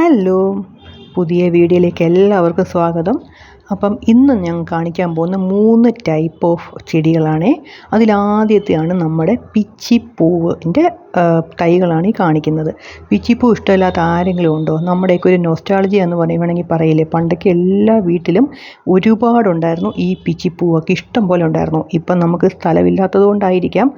Hello പുതിയ വീഡിയോയിലേക്ക് എല്ലാവർക്കും സ്വാഗതം. അപ്പം ഇന്ന് ഞാൻ കാണിക്കാൻ പോകുന്ന മൂന്ന് ടൈപ്പ് ഓഫ് ചെടികളാണ്. അതിലാദ്യത്തെയാണ് നമ്മുടെ പിച്ചിപ്പൂവിന്റെ തൈകളാണ് ഈ കാണിക്കുന്നത്. പിച്ചിപ്പൂ ഇഷ്ടമില്ലാത്ത ആരെങ്കിലും ഉണ്ടോ? നമ്മുടെയൊക്കെ ഒരു നോസ്റ്റാളജി എന്ന് പറയുവാണെങ്കിൽ പറയില്ലേ? പണ്ടൊക്കെ എല്ലാ വീട്ടിലും ഒരുപാടുണ്ടായിരുന്നു ഈ പിച്ചിപ്പൂവൊക്കെ ഇഷ്ടം പോലെ ഉണ്ടായിരുന്നു. ഇപ്പം നമുക്ക് സ്ഥലമില്ലാത്തത് കൊണ്ടായിരിക്കാം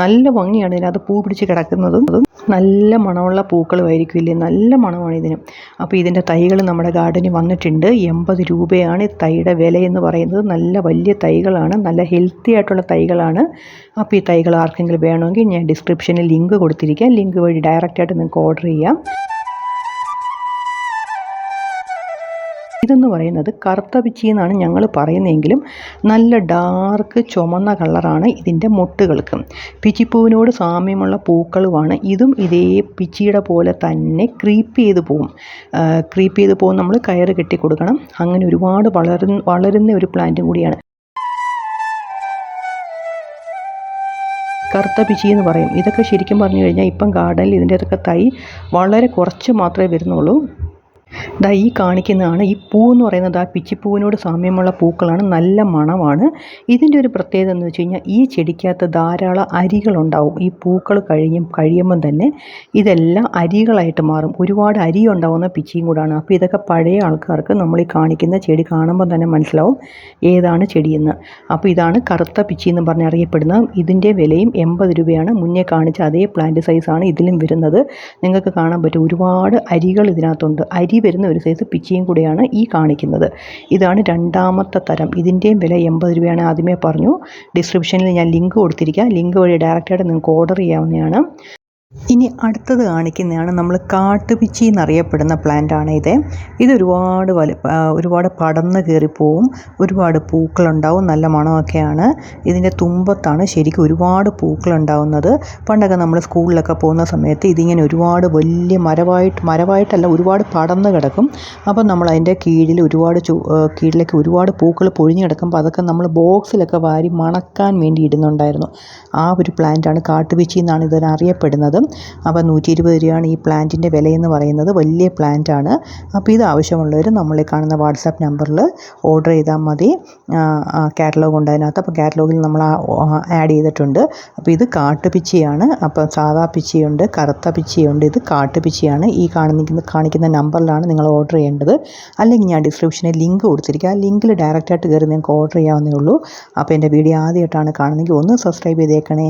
നല്ല ഭംഗിയാണ് ഇതിനകത്ത് പൂ പിടിച്ച് കിടക്കുന്നതും. അതും നല്ല മണമുള്ള പൂക്കളുമായിരിക്കും ഇല്ലേ? നല്ല മണമാണ് ഇതിന്. അപ്പോൾ ഇതിന്റെ തൈകൾ നമ്മുടെ ഗാർഡനിൽ വന്നിട്ടുണ്ട്. എൺപത് രൂപയാണ് തൈയുടെ വില എന്ന് പറയുന്നത്. നല്ല വലിയ തൈകളാണ്. നല്ല ഹെൽത്തി ആയിട്ടുള്ള തൈകളാണ്. അപ്പോൾ ഈ തൈകൾ ആർക്കെങ്കിലും വേണമെങ്കിൽ ഞാൻ ഡിസ്ക്രിപ്ഷനിൽ ലിങ്ക് കൊടുത്തിരിക്കാം. ലിങ്ക് വഴി ഡയറക്റ്റായിട്ട് നിങ്ങൾക്ക് ഓർഡർ ചെയ്യാം. ഇതെന്ന് പറയുന്നത് കറുത്ത പിച്ചി എന്നാണ് ഞങ്ങൾ പറയുന്നതെങ്കിലും നല്ല ഡാർക്ക് ചുമന്ന കളറാണ് ഇതിന്റെ മൊട്ടുകൾക്ക്. പിച്ചിപ്പൂവിനോട് സാമ്യമുള്ള പൂക്കളുമാണ്. ഇതും ഇതേ പിച്ചിയുടെ പോലെ തന്നെ ക്രീപ്പ് ചെയ്ത് പോവും. ക്രീപ്പ് ചെയ്ത് പോകും നമ്മൾ കയറ് കെട്ടി കൊടുക്കണം. അങ്ങനെ ഒരുപാട് വളരുന്ന വളരുന്ന ഒരു പ്ലാന്റും കൂടിയാണ്. കറുത്ത പിച്ചി എന്ന് പറയും. ഇതൊക്കെ ശരിക്കും പറഞ്ഞു കഴിഞ്ഞാൽ ഇപ്പം ഗാർഡനിൽ ഇതിന്റെ അതൊക്കെ തൈ വളരെ കുറച്ച് മാത്രമേ വരുന്നുള്ളൂ. ദാ ഈ കാണിക്കുന്നതാണ് ഈ പൂ എന്ന് പറയുന്നത് ആ പിച്ചിപ്പൂവിനോട് സാമ്യമുള്ള പൂക്കളാണ്. നല്ല മണമാണ്. ഇതിന്റെ ഒരു പ്രത്യേകത എന്ന് വെച്ച് കഴിഞ്ഞാൽ ഈ ചെടിക്കകത്ത് ധാരാളം അരികളുണ്ടാവും. ഈ പൂക്കൾ കഴിയും കഴിയുമ്പം തന്നെ ഇതെല്ലാം അരികളായിട്ട് മാറും. ഒരുപാട് അരി ഉണ്ടാവുന്ന പിച്ചിയും കൂടാണ്. അപ്പോൾ ഇതൊക്കെ പഴയ ആൾക്കാർക്ക് നമ്മൾ ഈ കാണിക്കുന്ന ചെടി കാണുമ്പോൾ തന്നെ മനസ്സിലാവും ഏതാണ് ചെടിയെന്ന്. അപ്പോൾ ഇതാണ് കറുത്ത പിച്ചി എന്ന് പറഞ്ഞ് അറിയപ്പെടുന്ന ഇതിന്റെ വിലയും എൺപത് രൂപയാണ്. മുന്നേ കാണിച്ച അതേ പ്ലാന്റ് സൈസാണ് ഇതിലും വരുന്നത്. നിങ്ങൾക്ക് കാണാൻ പറ്റും. ഒരുപാട് അരികൾ ഇതിനകത്തുണ്ട്. അരി വരുന്ന ഒരു സൈസ് പിച്ചിയും കൂടെയാണ് ഈ കാണിക്കുന്നത്. ഇതാണ് രണ്ടാമത്തെ തരം. ഇതിന്റെയും വില എൺപത് രൂപയാണ്. ആദ്യമേ പറഞ്ഞു. ഡിസ്ക്രിപ്ഷനിൽ ഞാൻ ലിങ്ക് കൊടുത്തിരിക്കാം. ലിങ്ക് വഴി ഡയറക്റ്റായിട്ട് നിങ്ങൾക്ക് ഓർഡർ ചെയ്യാവുന്നതാണ്. ഇനി അടുത്തത് കാണിക്കുന്നതാണ് നമ്മൾ കാട്ടുപിച്ചി എന്നറിയപ്പെടുന്ന പ്ലാന്റാണ് ഇത്. ഇത് ഒരുപാട് വലു ഒരുപാട് പടർന്ന് കയറിപ്പോവും ഒരുപാട് പൂക്കളുണ്ടാവും. നല്ല മണമൊക്കെയാണ്. ഇതിന്റെ തുമ്പത്താണ് ശരിക്കും ഒരുപാട് പൂക്കളുണ്ടാവുന്നത്. പണ്ടൊക്കെ നമ്മൾ സ്കൂളിലൊക്കെ പോകുന്ന സമയത്ത് ഇതിങ്ങനെ ഒരുപാട് വലിയ മരമായിട്ട് മരമായിട്ടല്ല ഒരുപാട് പടന്ന് കിടക്കും. അപ്പം നമ്മൾ അതിന്റെ കീഴിൽ ഒരുപാട് ചു കീഴിലേക്ക് ഒരുപാട് പൂക്കൾ പൊഴിഞ്ഞ് കിടക്കുമ്പോൾ അതൊക്കെ നമ്മൾ ബോക്സിലൊക്കെ വാരി മണക്കാൻ വേണ്ടി ഇടുന്നുണ്ടായിരുന്നു. ആ ഒരു പ്ലാന്റാണ് കാട്ടുപിച്ചി എന്നാണ് ഇതിനറിയപ്പെടുന്നത് അപ്പോൾ നൂറ്റി ഇരുപത് രൂപയാണ് ഈ പ്ലാന്റിന്റെ വിലയെന്ന് പറയുന്നത്. വലിയ പ്ലാന്റാണ്. അപ്പോൾ ഇത് ആവശ്യമുള്ളവർ നമ്മളെ കാണുന്ന വാട്സാപ്പ് നമ്പറിൽ ഓർഡർ ചെയ്താൽ മതി. കാറ്റലോഗ് ഉണ്ട് അതിനകത്ത്. അപ്പോൾ കാറ്റലോഗിൽ നമ്മൾ ആഡ് ചെയ്തിട്ടുണ്ട്. അപ്പോൾ ഇത് കാട്ടുപിച്ചിയാണ്. അപ്പോൾ സാധാ പിച്ചിയുണ്ട് കറുത്ത പിച്ചിയുണ്ട്. ഇത് കാട്ടുപിച്ചിയാണ്. ഈ കാണുന്ന കാണിക്കുന്ന നമ്പറിലാണ് നിങ്ങൾ ഓർഡർ ചെയ്യേണ്ടത്. അല്ലെങ്കിൽ ഞാൻ ഡിസ്ക്രിപ്ഷനിൽ ലിങ്ക് കൊടുത്തിരിക്കുക ആ ലിങ്കിൽ ഡയറക്റ്റായിട്ട് കയറി നിങ്ങൾക്ക് ഓർഡർ ചെയ്യാവുന്നേ ഉള്ളൂ. അപ്പോൾ എന്റെ വീഡിയോ ആദ്യമായിട്ടാണ് കാണുന്നതെങ്കിൽ ഒന്ന് സബ്സ്ക്രൈബ് ചെയ്തേക്കണേ.